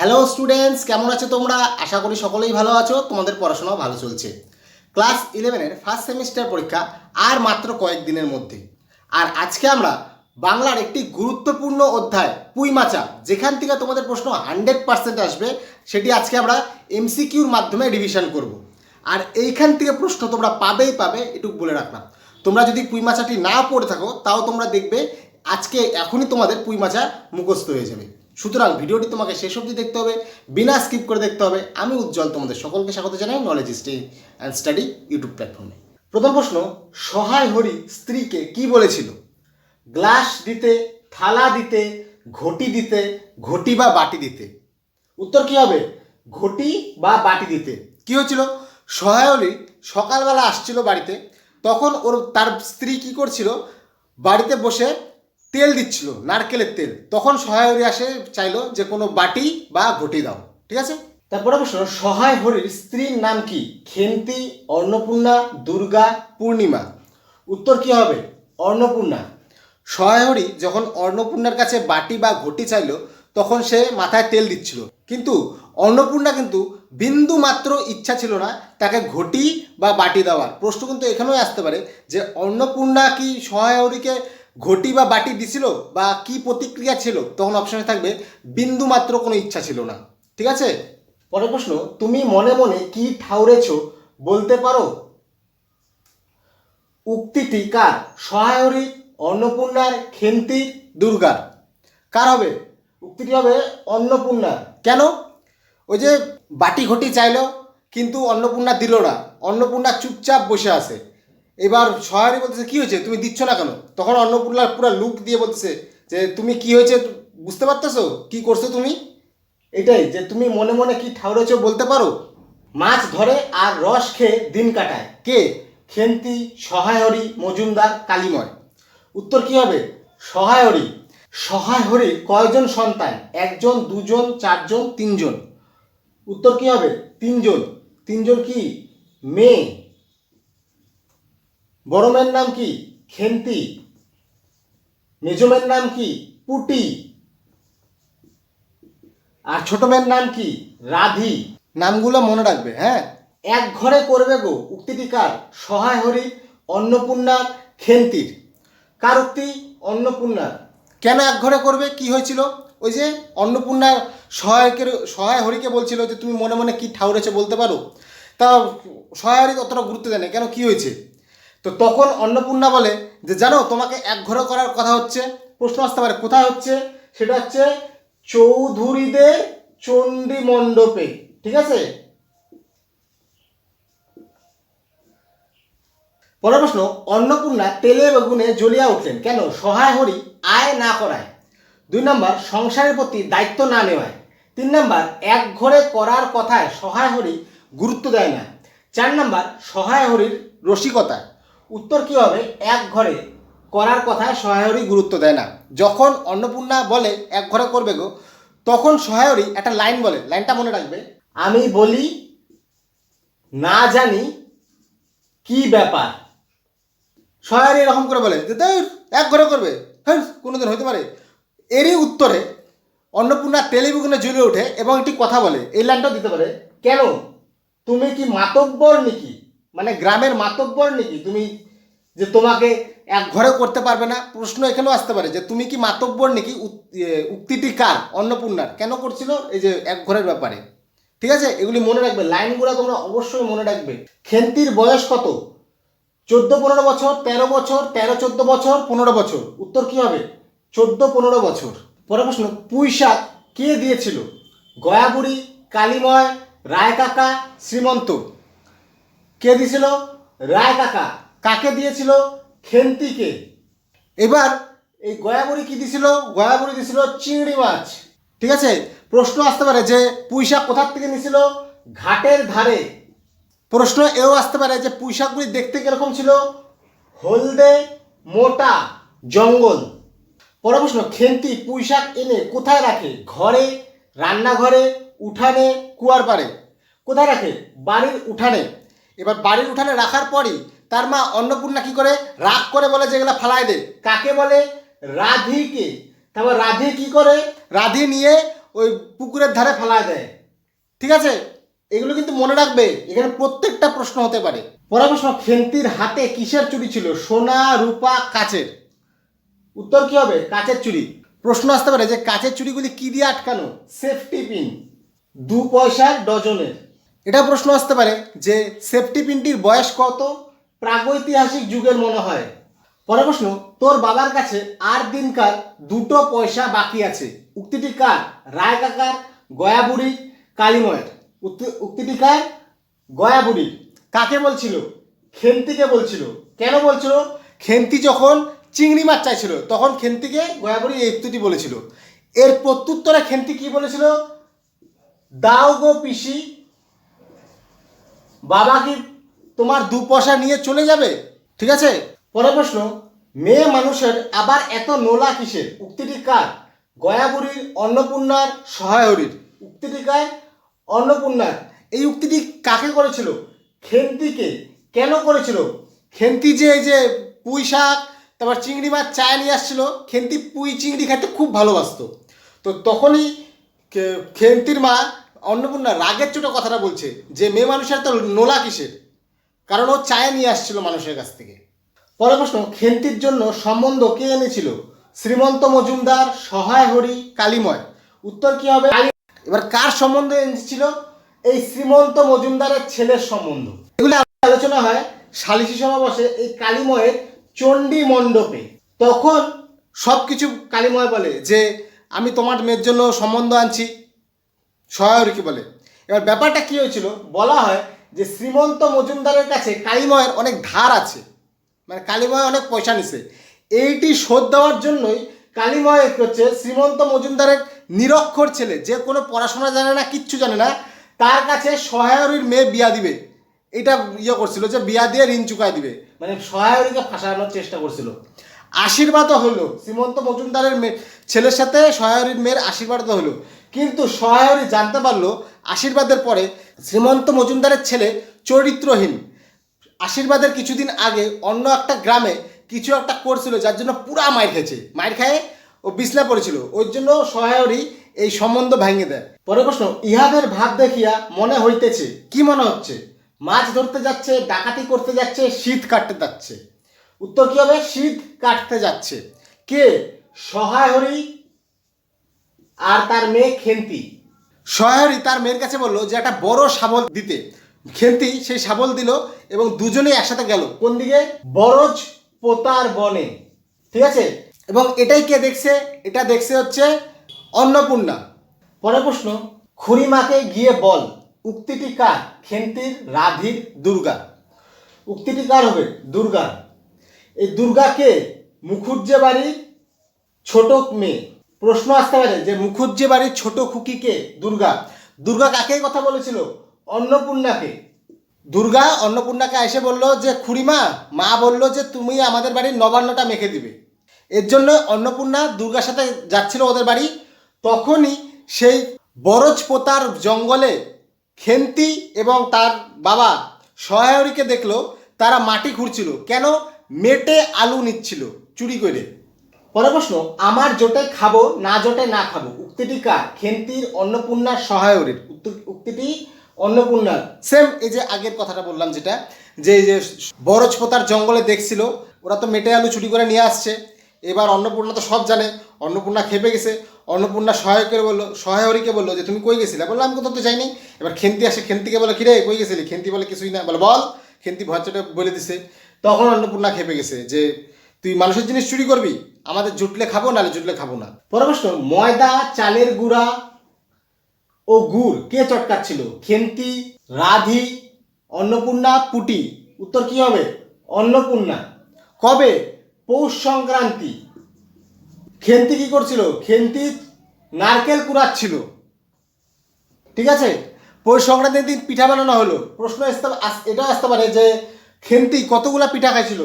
Hello students কেমন আছো তোমরা? আশা করি সকলেই ভালো আছো। তোমাদের পড়াশোনাও ভালো চলছে। ক্লাস ইলেভেনের ফার্স্ট সেমিস্টার পরীক্ষা আর মাত্র কয়েকদিনের মধ্যে। আর আজকে আমরা বাংলার একটি গুরুত্বপূর্ণ অধ্যায়, পুঁই মাচা, যেখান থেকে তোমাদের প্রশ্ন হান্ড্রেড পার্সেন্ট আসবে, সেটি আজকে আমরা এমসিকিউর মাধ্যমে রিভিশন করব। আর এইখান থেকে প্রশ্ন তোমরা পাবেই পাবে, এটুকু বলে রাখলাম। তোমরা যদি পুঁই মাচাটি না পড়ে থাকো, তাও তোমরা দেখবে আজকে এখনই তোমাদের পুঁই মাচা মুখস্থ হয়ে যাবে। সুতরাং ভিডিওটি তোমাকে শেষ অবধি দেখতে হবে, বিনা স্কিপ করে দেখতে হবে। আমি উজ্জ্বল তোমাদের সকলকে স্বাগত জানাই knowledge stay and study YouTube প্ল্যাটফর্মে প্রথম প্রশ্ন, সহায় হরি স্ত্রীকে কি বলেছিল? গ্লাস দিতে, থালা দিতে, ঘটি দিতে, ঘটি বা বাটি দিতে। উত্তর কি হবে? ঘটি বা বাটি দিতে। কি হয়েছিল? সহায়লি সকালবেলা আসছিল বাড়িতে, তখন ওর তার স্ত্রী কি করছিল? বাড়িতে বসে তেল দিচ্ছিল, নারকেলের তেল। তখন সহায়রি আসে, চাইলো যে কোনো বাটি বা ঘটি দাও, ঠিক আছে? তারপরে প্রশ্ন, সহায় হরির স্ত্রীর নাম কি? খেন্তি, অন্নপূর্ণা, দুর্গা, পূর্ণিমা। উত্তর কি হবে? অন্নপূর্ণা। সহায়রি যখন অন্নপূর্ণার কাছে বাটি বা ঘটি চাইলো, তখন সে মাথায় তেল দিচ্ছিল। কিন্তু অন্নপূর্ণা কিন্তু বিন্দু মাত্র ইচ্ছা ছিল না তাকে ঘটি বা বাটি দেওয়ার। প্রশ্ন কিন্তু এখানেও আসতে পারে যে অন্নপূর্ণা কি সহায়রীকে ঘটি বা বাটি দিছিল বা কি প্রতিক্রিয়া ছিল, তখন অপশনে থাকবে, বিন্দু মাত্র কোনো ইচ্ছা ছিল না। ঠিক আছে? পরের প্রশ্ন, তুমি মনে মনে কি ঠাউরেছ বলতে পারো? উক্তিটি কার? সহায়রী, অন্নপূর্ণার, খেন্তি, দুর্গার। কার হবে? উক্তিটি হবে অন্নপূর্ণার। কেন? ওই যে বাটি ঘটি চাইলো, কিন্তু অন্নপূর্ণা দিল না। অন্নপূর্ণা চুপচাপ বসে আছে। এবার সহায়রী বলতেছে, কি হয়েছে? তুমি দিচ্ছ না কেন? তখন অন্নপূর্ণার পুরো লুক দিয়ে বলতেছে যে, তুমি কি হয়েছে? বুঝতে পারতেছো? কি করছ তুমি? এটাই যে, তুমি মনে মনে কি ঠাউরেছো বলতে পারো? মাছ ধরে আর রস খেয়ে দিন কাটায়। কে? খেন্তি সহায়রী মজুমদার, কালিময়। উত্তর কি হবে? সহায়রী সহায়রীর কয়জন সন্তান? একজন, দুজন, চারজন, তিনজন। উত্তর কি হবে? তিনজন। তিনজন কি? মেয়ে। বড় মেয়ের নাম কি? খেন্তি। মেজমের নাম কি? পুটি। আর ছোট মেয়ের নাম কি? রাধি। নামগুলো মনে রাখবে হ্যাঁ? এক ঘরে করবে গো। উক্তিটি কার? সহায় হরি অন্নপূর্ণার খেন্তির। কার উক্তি? অন্নপূর্ণার। কেন এক ঘরে করবে? কি হয়েছিল? ওই যে অন্নপূর্ণার সহায়কের সহায় হরিকে বলছিল যে তুমি মনে মনে কি ঠাউরেছে বলতে পারো? তা সহায় হরি অতটা গুরুত্ব দেয় না। কেন কি হয়েছে? তো তখন অন্নপূর্ণা বলে যে, জানো, তোমাকে এক ঘরে করার কথা হচ্ছে। প্রশ্ন আসতে পারে, কোথায় হচ্ছে? সেটা হচ্ছে চৌধুরীদের চণ্ডী মণ্ডপে, ঠিক আছে? পরের প্রশ্ন, অন্নপূর্ণা তেলে বেগুনে জ্বলিয়া উঠলেন। কেন? সহায় হরি আয় না করায়। দুই নম্বর, সংসারের প্রতি দায়িত্ব না নেওয়ায়। তিন নম্বর, এক ঘরে করার কথায় সহায় হরি গুরুত্ব দেয় না। চার নম্বর, সহায় হরির রসিকতায়। উত্তর কি হবে? এক ঘরে করার কথায় সহায়রী গুরুত্ব দেয় না। যখন অন্নপূর্ণা বলে এক ঘরে করবে গো? তখন সহায়রী একটা লাইন বলে। লাইনটা মনে রাখবে। আমি বলি না জানি কি ব্যাপার। সহায়রী এরকম করে বলে যে "ধুর, এক ঘরে করবে। হ্যাঁ কোনোদিন হতে পারে। এরই উত্তরে অন্নপূর্ণা টেলিভিশনে জ্বলে ওঠে এবং একটি কথা বলে। এই লাইনটাও দিতে পারে কেন? তুমি কি মাতব্বর নাকি? মানে গ্রামের মাতব্বর নাকি? তুমি যে তোমাকে এক ঘরে করতে পারবে না, প্রশ্ন এখানেও আসতে পারে যে তুমি কি মাতব্বর নাকি উক্তিটি কার, অন্নপূর্ণার? কেন করছিল? এই যে এক ঘরের ব্যাপারে। ঠিক আছে? এগুলি মনে রাখবে। লাইনগুলো তোমরা অবশ্যই মনে রাখবে। খেন্তির বয়স কত? চোদ্দ, পনেরো বছর, তেরো বছর, তেরো, চোদ্দ বছর, পনেরো বছর। উত্তর কি হবে? চোদ্দ, পনেরো বছর। পরের প্রশ্ন পুঁই শাক কে দিয়েছিল? গয়াবুড়ি, কালিময় রায় কাকা শ্রীমন্ত। কে দিয়েছিল? রায় কাকা। কাকে দিয়েছিল? খেন্তিকে। এবার এই গয়াবুড়ি কি দিছিল গয়াবুড়ি দিছিল চিংড়ি মাছ। ঠিক আছে? প্রশ্ন আসতে পারে যে পুঁই শাক কোথার থেকে নিছিল ঘাটের ধারে। প্রশ্ন এও আসতে পারে যে পুঁই শাকগুলি দেখতে কীরকম ছিল? হলদে, মোটা, জঙ্গল। পরের প্রশ্ন, খেন্তি পুঁই শাক এনে কোথায় রাখে? ঘরে, রান্নাঘরে, উঠানে, কুয়ার পাড়ে। কোথায় রাখে? বাড়ির উঠানে। এবার বাড়ির উঠানে রাখার পরই তার মা অন্নপূর্ণা কি করে? রাগ করে বলে যে যেগুলো ফালাই দে। কাকে বলে? রাধিকে। তারপর রাধি কি করে? রাধি নিয়ে ওই পুকুরের ধারে ফেলায় দেয়। ঠিক আছে? এগুলো কিন্তু মনে রাখবে, এখানে প্রত্যেকটা প্রশ্ন হতে পারে। পরের প্রশ্ন খেন্তির হাতে কিসের চুরি ছিল? সোনা, রূপা, কাচের। উত্তর কি হবে? কাচের চুরি প্রশ্ন আসতে পারে যে কাচের চুরিগুলি কি দিয়ে আটকানো? Safety pin. দু পয়সার ডজনের। এটা প্রশ্ন আসতে পারে যে সেফটি পিনটির বয়স কত? প্রাগৈতিহাসিক যুগের মনে হয়। পরের প্রশ্ন, তোর বাবার কাছে আর দিনকার দুটো পয়সা বাকি আছে। উক্তিটি কার? রায় কাকার গয়াবুড়ি, কালিময়ের। উক্তি- উক্তিটি কার? গয়াবুড়ি। কাকে বলছিল? খেন্তিকে বলছিল। কেন বলছিল? খেন্তি যখন চিংড়ি মাছ চাইছিল, তখন খেন্তিকে গয়াবুড়ি এই উক্তিটি বলেছিল। এর প্রত্যুত্তরে খেন্তি কি বলেছিল? দাও গো পিসি বাবা কি তোমার দু পয়সা নিয়ে চলে যাবে? ঠিক আছে? পরের প্রশ্ন, মেয়ে মানুষের আবার এত নোলা কিসের? উক্তিটি কার? গয়াবুড়ির অন্নপূর্ণার সহায়রীর উক্তিটি কার? অন্নপূর্ণার। এই উক্তিটি কাকে করেছিল? খেন্তিকে। কেন করেছিল? খেন্তি যে এই যে পুঁই শাক, তারপর চিংড়ি মাছ চায় নিয়ে আসছিল, খেন্তি পুঁই চিংড়ি খেতে খুব ভালোবাসতো। তো তখনই খেন্তির মা অন্নপূর্ণা রাগের চোটে কথাটা বলছে যে মেয়ে মানুষের তো নোলা কিসের? কারণ ও চায় নিয়ে আসছিল মানুষের কাছ থেকে। পরের প্রশ্ন খেন্তির জন্য সম্বন্ধ কে এনেছিল? শ্রীমন্ত মজুমদার, সহায় হরি, কালিময়। উত্তর কি হবে? এবার কার সম্বন্ধে এনেছিল? এই শ্রীমন্ত মজুমদারের ছেলের সম্বন্ধ। এগুলো আলোচনা হয় সালিসি সভা বসে এই কালিময়ের চণ্ডী মণ্ডপে। তখন সব কিছু কালিময় বলে যে, আমি তোমার মেয়ের জন্য সম্বন্ধ আনছি সহায়রীকে বলে। এবার ব্যাপারটা কি হয়েছিল? বলা হয় যে শ্রীমন্ত মজুমদারের কাছে কালিময়ের অনেক ধার আছে। মানে কালিময় অনেক পয়সা নিছে। এইটি শোধ দেওয়ার জন্যই কালিময় হচ্ছে শ্রীমন্ত মজুমদারের নিরক্ষর ছেলে। যে কোনো পড়াশোনা জানে না, কিচ্ছু জানে না, তার কাছে সহায়রীর মেয়ে বিয়া দিবে। এটা ইয়ে করছিল যে বিয়া দিয়ে ঋণ চুকায় দিবে। মানে সহায়রীকে ফাঁসানোর চেষ্টা করছিল। আশীর্বাদও হলো। শ্রীমন্ত মজুমদারের ছেলের সাথে সহায়রীর মেয়ের আশীর্বাদও হলো। কিন্তু সহায়রী জানতে পারল, আশীর্বাদের পরে শ্রীমন্ত মজুমদারের ছেলে চরিত্রহীন। আশীর্বাদের কিছুদিন আগে অন্য একটা গ্রামে কিছু একটা করছিল, যার জন্য পুরা মায়ের খেয়েছে। মায়ের খায়ে ও বিছনা পড়েছিল। ওর জন্য সহায়রী এই সম্বন্ধ ভেঙে দেয়। পরের প্রশ্ন, ইহাদের ভাব দেখিয়া মনে হইতেছে, কি মনে হচ্ছে? মাছ ধরতে যাচ্ছে, ডাকাতি করতে যাচ্ছে, শীত কাটতে যাচ্ছে। উত্তর কি হবে? শীত কাটতে যাচ্ছে। কে? সহায়রী আর তার মেয়ে খেন্তি। সহায়রী তার মেয়ের কাছে বলল যে, একটা বড় শাবল দিতে। খেন্তি সেই শাবল দিল এবং দুজনেই একসাথে গেল। কোন দিকে? বরজ পোতার বনে। ঠিক আছে? এবং এটাই কে দেখছে? এটা দেখছে হচ্ছে অন্নপূর্ণা। পরের প্রশ্ন, খুড়িমাকে গিয়ে বল, উক্তিটি কার? খেন্তির, রাধির, দুর্গা। উক্তিটি কার হবে? দুর্গা। এই দুর্গাকে মুখুজ্জে বাড়ির ছোট মেয়ে। প্রশ্ন আসতে পারে যে মুখুজ্জে বাড়ির ছোট খুকিকে দুর্গা। দুর্গা কাকে কথা বলেছিল? অন্নপূর্ণাকে। দুর্গা অন্নপূর্ণাকে এসে বলল যে, খুড়িমা, মা বলল যে তুমি আমাদের বাড়ির নবান্নটা মেখে দিবে। এর জন্য অন্নপূর্ণা দুর্গার সাথে যাচ্ছিল ওদের বাড়ি। তখনই সেই বরজপোতার জঙ্গলে খেন্তি এবং তার বাবা সহায়রীকে দেখল, তারা মাটি খুঁড়ছিল। কেন? মেটে আলু নিচ্ছিল, চুরি করে পরের প্রশ্ন, আমার জোটে খাব, না জোটে না খাব? উক্তিটি কার? খেন্তির অন্নপূর্ণার সহায়রীর। উক্তিটি অন্নপূর্ণার। সেম এই যে আগের কথাটা বললাম যেটা, যে যে বরজপোতার জঙ্গলে দেখছিল, ওরা তো মেটে আলু চুরি করে নিয়ে আসছে। এবার অন্নপূর্ণা তো সব জানে। অন্নপূর্ণা খেপে গেছে। অন্নপূর্ণা সহায়কের বলল সহায়রীকে বলল যে, তুমি কই গেছিলে? বলল, আমি কোথাও তো যাইনি। এবার খেন্তি আসে, খেন্তিকে বলে, কিরে, কই গেছিলি? খেন্তি বলে, কিছুই না। বলে, বল। খেন্তি ভয়টা বলে দিছে। তখন অন্নপূর্ণা খেপে গেছে যে, তুই মানুষের জিনিস চুরি করবি? আমাদের জুটলে খাব, নাহলে জুটলে খাব না? পরের প্রশ্ন, ময়দা, চালের গুঁড়া ও গুড় কে চটকাচ্ছিল? খেন্তি রাধি, অন্নপূর্ণা, পুটি? উত্তর কি হবে? অন্নপূর্ণা। কবে? পৌষ সংক্রান্তি। খেন্তি কি করছিল? খেন্তি নারকেল কুড়াচ্ছিল। ঠিক আছে? পৌষ সংক্রান্তির দিন পিঠা বানানো হলো। প্রশ্ন আসতে আস- এটাও আসতে পারে যে খেন্তি কতগুলা পিঠা খাইছিল?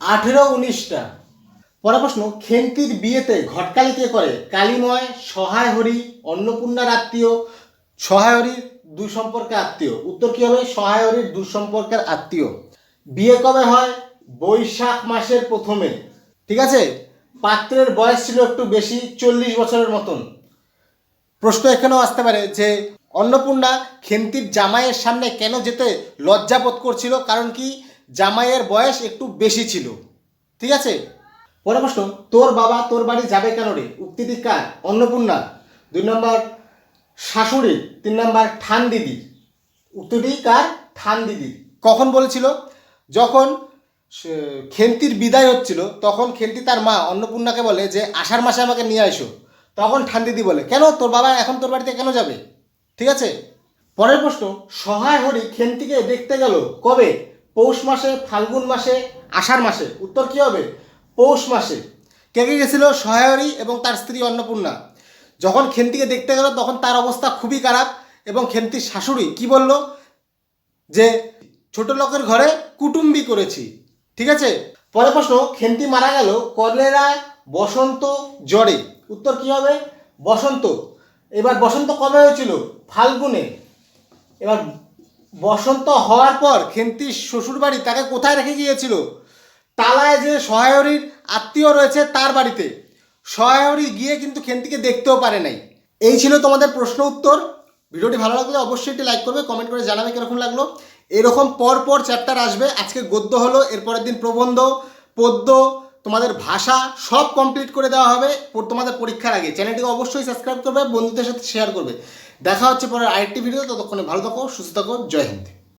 আঠেরো, উনিশটা। পরের প্রশ্ন, খেন্তির বিয়েতে ঘটকালি কে করে? কালীময়, সহায় হরি, অন্নপূর্ণার আত্মীয়, সহায় হরির দুই আত্মীয়। উত্তর কি হবে? সহায় হরির দুই সম্পর্কের আত্মীয়। বিয়ে কবে হয়? বৈশাখ মাসের প্রথমে। ঠিক আছে? পাত্রের বয়স ছিল একটু বেশি, চল্লিশ বছরের মতন। প্রশ্ন এখানেও আসতে পারে যে, অন্নপূর্ণা খেন্তির জামাইয়ের সামনে কেন যেতে লজ্জাবোধ করছিল? কারণ কি? জামাইয়ের বয়স একটু বেশি ছিল। ঠিক আছে? পরে প্রশ্ন, তোর বাবা তোর বাড়ি যাবে কেন রে? উক্তিটি কার? অন্নপূর্ণা দুই নম্বর, শাশুড়ি। তিন নম্বর, ঠান দিদি। উক্তিটি কার? ঠান দিদি। কখন বলেছিল? যখন খেন্তির বিদায় হচ্ছিল, তখন খেন্তি তার মা অন্নপূর্ণাকে বলে যে, আষাঢ় মাসে আমাকে নিয়ে আসো তখন ঠান দিদি বলে, কেন? তোর বাবা এখন তোর বাড়িতে কেন যাবে? ঠিক আছে? পরের প্রশ্ন, সহায় হরি খেন্তিকে দেখতে গেল কবে? পৌষ মাসে, ফাল্গুন মাসে, আষাঢ় মাসে। উত্তর কি হবে? পৌষ মাসে। কে কে গেছিল সহায়রী এবং তার স্ত্রী অন্নপূর্ণা। যখন খেন্তিকে দেখতে গেল, তখন তার অবস্থা খুবই খারাপ এবং খেন্তির শাশুড়ি কি বলল? যে, ছোট লোকের ঘরে কুটুম্বি করেছি। ঠিক আছে? পরে প্রশ্ন, খেন্তি মারা গেল কলেরা বসন্ত জ্বরে। উত্তর কি হবে? বসন্ত। এবার বসন্ত কবে হয়েছিল? ফাল্গুনে। এবার বসন্ত হওয়ার পর খেন্তির শ্বশুরবাড়ি তাকে কোথায় রেখে গিয়েছিল? তালায় যে সহায়রীর আত্মীয় রয়েছে তার বাড়িতে। সহায়রী গিয়ে কিন্তু খেন্তিকে দেখতেও পারে নাই। এই ছিল তোমাদের প্রশ্ন উত্তর। ভিডিওটি ভালো লাগলে অবশ্যই একটি লাইক করবে, কমেন্ট করে জানাবে কীরকম লাগল। এরকম পর পর চ্যাপ্টার আসবে। আজকে গদ্য হলো, এরপরের দিন প্রবন্ধ, পদ্য, তোমাদের ভাষা সব কমপ্লিট করে দেওয়া হবে। তোমাদের পরীক্ষার আগে। চ্যানেলটিকে অবশ্যই সাবস্ক্রাইব করবে, বন্ধুদের সাথে শেয়ার করবে। দেখা হচ্ছে পরে আরেকটি ভিডিও ততক্ষণে ভালো থাকো সুস্থ থাকো জয় হিন্দ।